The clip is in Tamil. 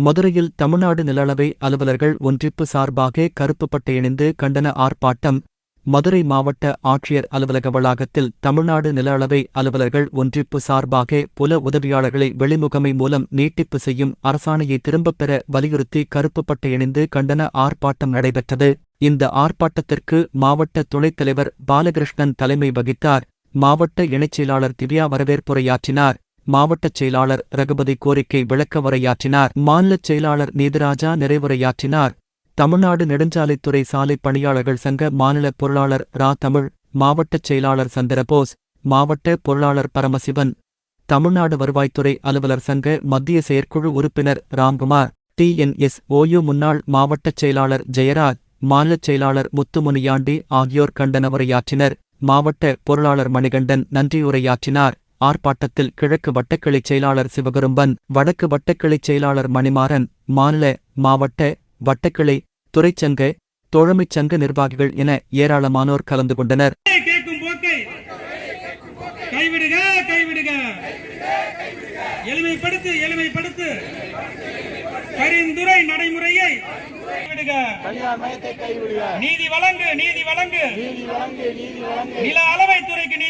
மதுரையில் தமிழ்நாடு நிலளவை அலுவலர்கள் ஒன்றிப்பு சார்பாக கருப்பு பட்டையணிந்து கண்டன ஆர்ப்பாட்டம். மதுரை மாவட்ட ஆட்சியர் அலுவலக வளாகத்தில் தமிழ்நாடு நில அளவை அலுவலர்கள் ஒன்றிப்பு சார்பாக புல உதவியாளர்களை வெளிமுகமை மூலம் நீட்டிப்பு செய்யும் அரசாணையை திரும்பப் பெற வலியுறுத்தி கருப்பு பட்டையணிந்து கண்டன ஆர்ப்பாட்டம் நடைபெற்றது. இந்த ஆர்ப்பாட்டத்திற்கு மாவட்ட துணைத் தலைவர் பாலகிருஷ்ணன் தலைமை வகித்தார். மாவட்ட இணைச் செயலாளர் திவ்யா வரவேற்புரையாற்றினார். மாவட்டச் செயலாளர் ரகுபதி கோரிக்கை விளக்க உரையாற்றினார். மாநிலச் செயலாளர் நீதிராஜா நிறைவுரையாற்றினார். தமிழ்நாடு நெடுஞ்சாலைத்துறை சாலை பணியாளர்கள் சங்க மாநில பொருளாளர் ரா. தமிழ் மாவட்டச் செயலாளர் சந்திரபோஸ் மாவட்ட பொருளாளர் பரமசிவன் தமிழ்நாடு வருவாய்த்துறை அலுவலர் சங்க மத்திய செயற்குழு உறுப்பினர் ராம்குமார் டிஎன்எஸ் ஓயு முன்னாள் மாவட்டச் செயலாளர் ஜெயராஜ் மாநிலச் செயலாளர் முத்துமுனியாண்டி ஆகியோர் கண்டன உரையாற்றினர். மாவட்ட பொருளாளர் மணிகண்டன் நன்றியுரையாற்றினார் ஆர்ப்பாட்டத்தில் கிழக்கு வட்டக்கிளைச் செயலாளர் சிவகுரும்பன் வடக்கு வட்டக்கிளைச் செயலாளர் மணிமாறன் மாநில மாவட்ட வட்டக்கிளை துறைச்சங்க தோழமைச் சங்க நிர்வாகிகள் என ஏராளமானோர் கலந்து கொண்டனர். கேட்கும் போக்கை கைவிடுக கைவிடுக. எளிமைப்படுத்து எளிமைப்படுத்து. பரிந்துரை நடைமுறையை நீதி வழங்கு நீதி வழங்கு. நில